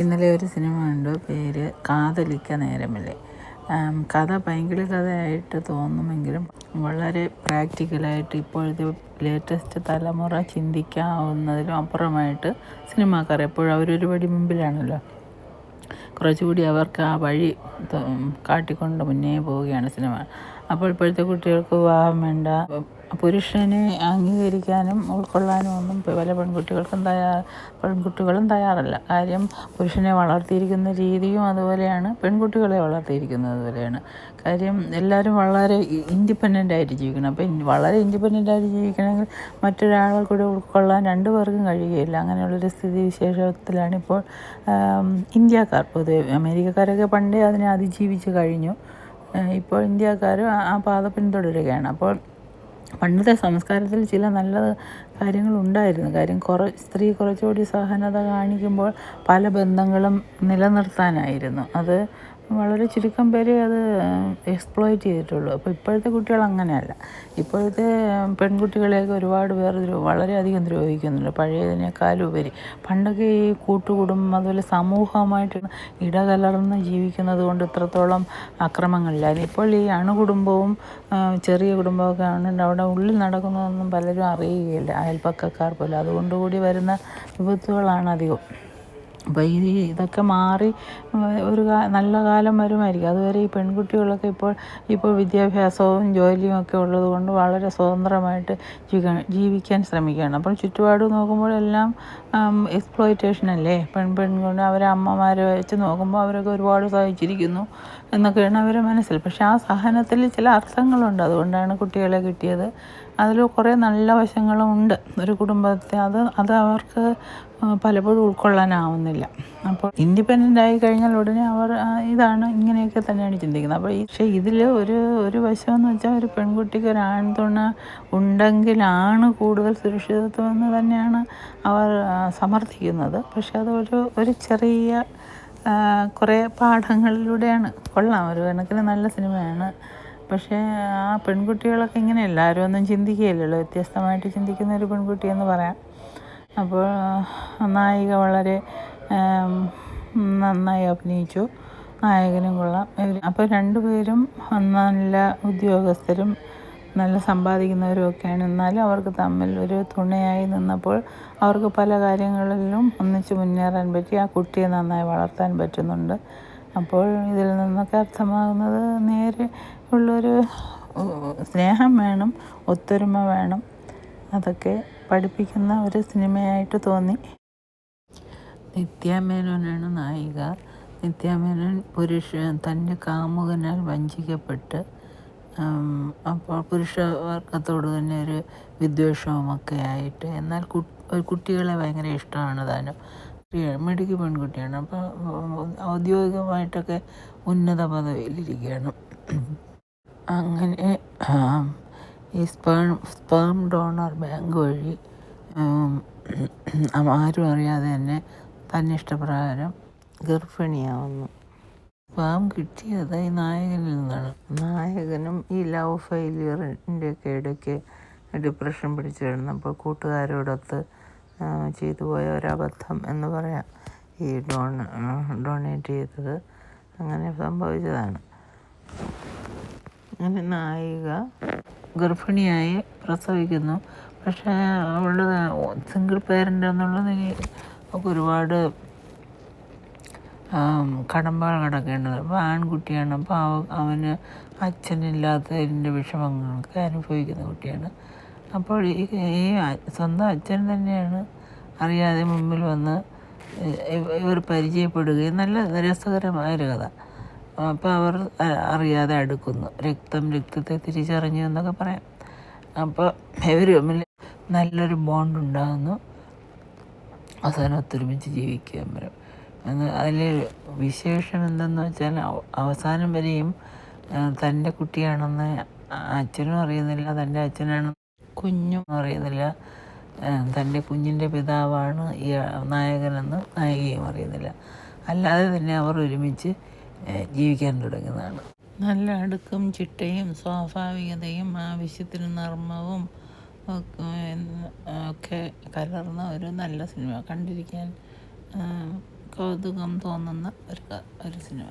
ഇന്നലെ ഒരു സിനിമ കണ്ടു പേര് കാതലിക്ക നേരമില്ലേ. കഥ ഭയങ്കര കഥയായിട്ട് തോന്നുമെങ്കിലും വളരെ പ്രാക്ടിക്കലായിട്ട് ഇപ്പോഴത്തെ ലേറ്റസ്റ്റ് തലമുറ ചിന്തിക്കാവുന്നതിലും അപ്പുറമായിട്ട് സിനിമാക്കാർ എപ്പോഴും അവരൊരു പടി മുമ്പിലാണല്ലോ. കുറച്ചുകൂടി അവർക്ക് ആ വഴി കാട്ടിക്കൊണ്ട് മുന്നേ പോവുകയാണ് സിനിമ. അപ്പോൾ ഇപ്പോഴത്തെ കുട്ടികൾക്ക് വിവാഹം വേണ്ട. പുരുഷനെ അംഗീകരിക്കാനും ഉൾക്കൊള്ളാനും ഒന്നും പല പെൺകുട്ടികൾക്കും തയ്യാർ പെൺകുട്ടികളും തയ്യാറല്ല. കാര്യം പുരുഷനെ വളർത്തിയിരിക്കുന്ന രീതിയും അതുപോലെയാണ് പെൺകുട്ടികളെ വളർത്തിയിരിക്കുന്നത് അതുപോലെയാണ്. കാര്യം എല്ലാവരും വളരെ ഇൻഡിപെൻഡന്റ് ആയിട്ട് ജീവിക്കണം. അപ്പോൾ വളരെ ഇൻഡിപെൻഡന്റ് ആയിട്ട് ജീവിക്കണമെങ്കിൽ മറ്റൊരാളെ കൂടെ ഉൾക്കൊള്ളാൻ രണ്ടു പേർക്കും കഴിയുകയില്ല. അങ്ങനെയുള്ളൊരു സ്ഥിതി വിശേഷത്തിലാണ് ഇപ്പോൾ ഇന്ത്യക്കാർ. പൊതുവെ അമേരിക്കക്കാരൊക്കെ പണ്ടേ അതിനെ അതിജീവിച്ച് കഴിഞ്ഞു. ഇപ്പോൾ ഇന്ത്യക്കാരും ആ പാത പിന്തുടരുകയാണ്. അപ്പോൾ പണ്ടത്തെ സംസ്കാരത്തിൽ ചില നല്ല കാര്യങ്ങളുണ്ടായിരുന്നു. കാര്യം കുറ സ്ത്രീ കുറച്ചുകൂടി സഹനത കാണിക്കുമ്പോൾ പല ബന്ധങ്ങളും നിലനിർത്താനായിരുന്നു. അത് വളരെ ചുരുക്കം പേര് അത് എക്സ്പ്ലോയിറ്റ് ചെയ്തിട്ടുള്ളൂ. അപ്പോൾ ഇപ്പോഴത്തെ കുട്ടികൾ അങ്ങനെയല്ല. ഇപ്പോഴത്തെ പെൺകുട്ടികളെയൊക്കെ ഒരുപാട് പേർ വളരെയധികം ദ്രോഹിക്കുന്നുണ്ട്. പഴയതിനേക്കാളും ഉപരി പണ്ടൊക്കെ ഈ കൂട്ടുകുടുംബം അതുപോലെ സമൂഹമായിട്ട് ഇടകലർന്ന് ജീവിക്കുന്നത് കൊണ്ട് ഇത്രത്തോളം അക്രമങ്ങളില്ലായിരുന്നു ഇപ്പോൾ ഈ അണുകുടുംബവും ചെറിയ കുടുംബമൊക്കെ ആണെങ്കിൽ അവിടെ ഉള്ളിൽ നടക്കുന്നതൊന്നും പലരും അറിയുകയില്ല. അയൽപ്പക്കക്കാർ പോലും. അതുകൊണ്ടുകൂടി വരുന്ന വിപത്തുകളാണ് അധികം അപ്പോൾ ഈ ഇതൊക്കെ മാറി ഒരു നല്ല കാലം വരുമായിരിക്കും. അതുവരെ ഈ പെൺകുട്ടികളൊക്കെ ഇപ്പോൾ ഇപ്പോൾ വിദ്യാഭ്യാസവും ജോലിയും ഒക്കെ ഉള്ളത് കൊണ്ട് വളരെ സ്വതന്ത്രമായിട്ട് ജീവിക്കാൻ ശ്രമിക്കുകയാണ്. അപ്പോൾ ചുറ്റുപാട് നോക്കുമ്പോൾ എല്ലാം എക്സ്പ്ലോയിറ്റേഷൻ അല്ലേ? പെൺ പെൺകൊണ്ട് അവരെ അമ്മമാരെ വെച്ച് നോക്കുമ്പോൾ അവരൊക്കെ ഒരുപാട് സഹിച്ചിരിക്കുന്നു എന്നൊക്കെയാണ് അവരുടെ മനസ്സിൽ. പക്ഷേ ആ സഹനത്തിൽ ചില അർത്ഥങ്ങളുണ്ട്. അതുകൊണ്ടാണ് കുട്ടികളെ കിട്ടിയത്. അതിൽ കുറേ നല്ല വശങ്ങളും ഉണ്ട്. ഒരു കുടുംബത്തെ അത് അത് അവർക്ക് പലപ്പോഴും ഉൾക്കൊള്ളാനാവുന്നില്ല. അപ്പോൾ ഇൻഡിപെൻഡന്റ് ആയി കഴിഞ്ഞാൽ ഉടനെ അവർ ഇതാണ് ഇങ്ങനെയൊക്കെ തന്നെയാണ് ചിന്തിക്കുന്നത്. അപ്പോൾ പക്ഷേ ഇതിൽ ഒരു ഒരു വശമെന്ന് വെച്ചാൽ ഒരു പെൺകുട്ടിക്ക് ഒരു ആൺതുണ ഉണ്ടെങ്കിലാണ് കൂടുതൽ സുരക്ഷിതത്വം എന്ന് തന്നെയാണ് അവർ സമർത്ഥിക്കുന്നത്. പക്ഷേ അത് ഒരു ഒരു ചെറിയ കുറേ പാഠങ്ങളിലൂടെയാണ്. കൊള്ളാം. ഒരു കണക്കിന് നല്ല സിനിമയാണ്. പക്ഷേ ആ പെൺകുട്ടികളൊക്കെ ഇങ്ങനെ എല്ലാവരും ഒന്നും ചിന്തിക്കുകയില്ലല്ലോ. വ്യത്യസ്തമായിട്ട് ചിന്തിക്കുന്ന ഒരു പെൺകുട്ടി എന്ന് പറയാം. അപ്പോൾ നായിക വളരെ നന്നായി അഭിനയിച്ചു. നായകനും കൊള്ളാം. അപ്പോൾ രണ്ടുപേരും നല്ല ഉദ്യോഗസ്ഥരും നല്ല സമ്പാദിക്കുന്നവരും ഒക്കെയാണ്. എന്നാലും അവർക്ക് തമ്മിൽ ഒരു തുണയായി നിന്നപ്പോൾ അവർക്ക് പല കാര്യങ്ങളിലും ഒന്നിച്ച് മുന്നേറാൻ പറ്റി. ആ കുട്ടിയെ നന്നായി വളർത്താൻ പറ്റുന്നുണ്ട്. അപ്പോൾ ഇതിൽ നിന്നൊക്കെ അർത്ഥമാകുന്നത് നേരെ ഉള്ളൊരു സ്നേഹം വേണം ഒത്തൊരുമ വേണം. അതൊക്കെ പഠിപ്പിക്കുന്ന ഒരു സിനിമയായിട്ട് തോന്നി. നിത്യാമേനോനാണ് നായിക. നിത്യാമേനോൻ പുരുഷ തന്റെ കാമുകനാൽ വഞ്ചിക്കപ്പെട്ട് അപ്പോൾ പുരുഷവർഗത്തോട് തന്നെ ഒരു വിദ്വേഷവുമൊക്കെ ആയിട്ട് എന്നാൽ കുട്ടികളെ ഭയങ്കര ഇഷ്ടമാണ് താനും. മിടുക്കി പെൺകുട്ടിയാണ്. അപ്പോൾ ഔദ്യോഗികമായിട്ടൊക്കെ ഉന്നത പദവിയിലിരിക്കുകയാണ് അങ്ങനെ ഈ സ്പേം സ്പേം ഡോണർ ബാങ്ക് വഴി ആരും അറിയാതെ തന്നെ തന്നെ ഇഷ്ടപ്രകാരം ഗർഭിണിയാവുന്നു. സ്പേം കിട്ടിയത് ഈ നായകനിൽ നിന്നാണ്. നായകനും ഈ ലവ് ഫെയിലിയറിന്റെ ഒക്കെ ഇടയ്ക്ക് ഡിപ്രഷൻ പിടിച്ചു കിടന്നപ്പോൾ കൂട്ടുകാരോടൊത്ത് ചെയ്തു പോയ ഒരബദ്ധം എന്ന് പറയാം. ഈ ഡോൺ ഡൊണേറ്റ് ചെയ്തത്. അങ്ങനെ സംഭവിച്ചതാണ്. അങ്ങനെ നായിക ഗർഭിണിയായി പ്രസവിക്കുന്നു. പക്ഷേ അവളുടെ സിംഗിൾ പേരന്റ് എന്നുള്ളത് ഒക്കെ ഒരുപാട് കടമ്പകൾ കിടക്കേണ്ടത്. അപ്പോൾ ആൺകുട്ടിയാണ്. അപ്പോൾ അവ അവന് അച്ഛനില്ലാത്തതിന്റെ വിഷമങ്ങളൊക്കെ അനുഭവിക്കുന്ന കുട്ടിയാണ്. അപ്പോൾ ഈ ഈ സ്വന്തം അച്ഛൻ തന്നെയാണ് അറിയാതെ മുമ്പിൽ വന്ന് ഇവർ പരിചയപ്പെടുകയും നല്ല രസകരമായൊരു കഥ. അപ്പോൾ അവർ അറിയാതെ അടുക്കുന്നു. രക്തം രക്തത്തെ തിരിച്ചറിഞ്ഞു എന്നൊക്കെ പറയാം. അപ്പോൾ ഇവർ തമ്മിൽ നല്ലൊരു ബോണ്ട് ഉണ്ടാകുന്നു. അവസാനം ഒത്തൊരുമിച്ച് ജീവിക്കാൻ വരും അതിൽ വിശേഷം എന്തെന്ന് വെച്ചാൽ അവസാനം വരെയും തന്റെ കുട്ടിയാണെന്ന് അച്ഛനും അറിയുന്നില്ല തന്റെ അച്ഛനാണ് കുഞ്ഞും അറിയുന്നില്ല തന്റെ കുഞ്ഞിന്റെ പിതാവാണ് ഈ നായകനെന്ന് നായികയും അറിയുന്നില്ല. അല്ലാതെ തന്നെ അവർ ഒരുമിച്ച് ജീവിക്കാൻ തുടങ്ങുന്നതാണ്. നല്ല അടുക്കും ചിട്ടയും സ്വാഭാവികതയും ആവശ്യത്തിന് നർമ്മവും ഒക്കെ കലർന്ന ഒരു നല്ല സിനിമ കണ്ടിരിക്കാൻ കൗതുകം തോന്നുന്ന ഒരു ഒരു സിനിമ.